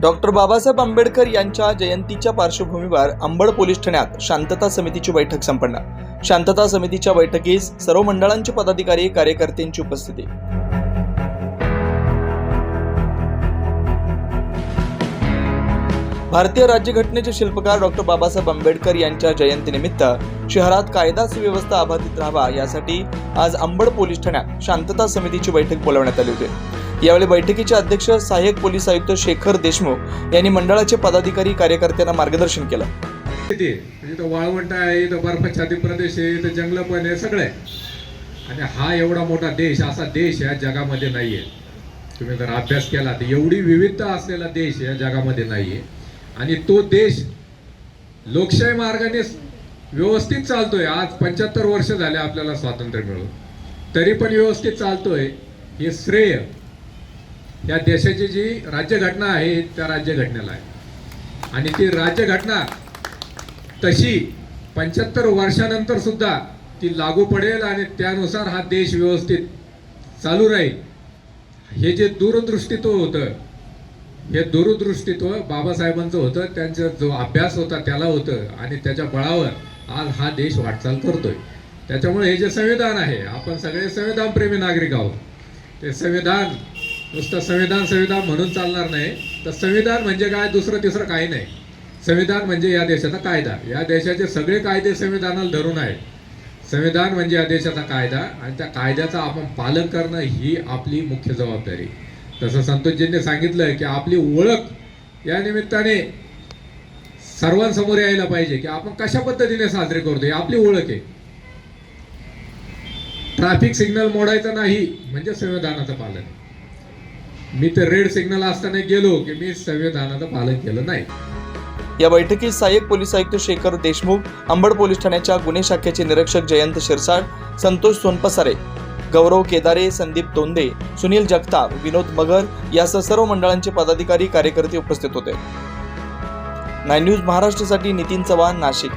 Doctor Babasaheb Ambedkar यांच्या जयंतीच्या पार्श्वभूमीवर अंबड पोलीस ठाण्यात शांतता समितीची बैठक संपन्न. शांतता समितीच्या बैठकीस सर्व मंडळांचे पदाधिकारी कार्यकर्त्यांची उपस्थिती. भारतीय राज्यघटनेचे शिल्पकार डॉक्टर बाबासाहेब आंबेडकर यांच्या जयंतीनिमित्त शहरात कायदा सुव्यवस्था अबाधित राहावा यासाठी आज अंबड पोलीस ठाण्यात शांतता समितीची बैठक बोलावण्यात आली होती. यावेळी बैठकीचे अध्यक्ष सहाय्यक पोलीस आयुक्त शेखर देशमुख यांनी मंडळाचे पदाधिकारी कार्यकर्त्यांना मार्गदर्शन केलं. ते म्हणजे वाळवंट आहे इथं बर्फाच्छादित प्रदेश आहे इथं जंगल पण आहे सगळं आहे. आणि हा एवढा मोठा देश असा देश या जगामध्ये नाही आहे तुम्ही जर अभ्यास केला तर एवढी विविधता असलेला देश या जगामध्ये नाही आहे आणि तो देश लोकशाही मार्गाने व्यवस्थित चालतोय. आज पंच्याहत्तर वर्ष झाले आपल्याला स्वातंत्र्य मिळून. तरी पण व्यवस्थित चालतोय हे श्रेय या देशाची जी राज्यघटना आहे त्या राज्यघटनेला आहे. आणि ती राज्यघटना तशी पंच्याहत्तर वर्षानंतर सुद्धा ती लागू पडेल आणि त्यानुसार हा देश व्यवस्थित चालू राहील. हे जे दूरदृष्टित्व होतं हे दूरदृष्टित्व बाबासाहेबांचं होतं त्यांचा जो अभ्यास होता त्याला होतं आणि त्याच्या बळावर आज हा देश वाटचाल करतोय. त्याच्यामुळे हे जे संविधान आहे आपण सगळे संविधानप्रेमी नागरिक आहोत. ते संविधान नुसतं संविधान संविधान म्हणून चालणार नाही. तर संविधान म्हणजे काय? दुसरं तिसरं काही नाही. संविधान म्हणजे या देशाचा कायदा. या देशाचे सगळे कायदे संविधानाला धरून आहेत. संविधान म्हणजे या देशाचा कायदा आणि त्या कायद्याचं आपण पालन करणं ही आपली मुख्य जबाबदारी. तसं संतोषजींनी सांगितलं की आपली ओळख या निमित्ताने सर्वांसमोर यायला पाहिजे की आपण कशा पद्धतीने साजरे करतो आपली ओळख आहे. ट्रॅफिक सिग्नल मोडायचं नाही म्हणजे संविधानाचं पालन मी तर रेड सिग्नल असताना गेलो की मी संविधानाचं पालन केलं नाही. या बैठकीत सहाय्यक पोलीस आयुक्त शेखर देशमुख अंबड पोलीस ठाण्याच्या गुन्हे शाखेचे निरीक्षक जयंत शिरसाट संतोष सोनपसारे गौरव केदारे संदीप तोंदे सुनील जगताप विनोद मगर यासह सर्व मंडळांचे पदाधिकारी कार्यकर्ते उपस्थित होते. नाईन न्यूज महाराष्ट्रासाठी नितीन चव्हाण नाशिक.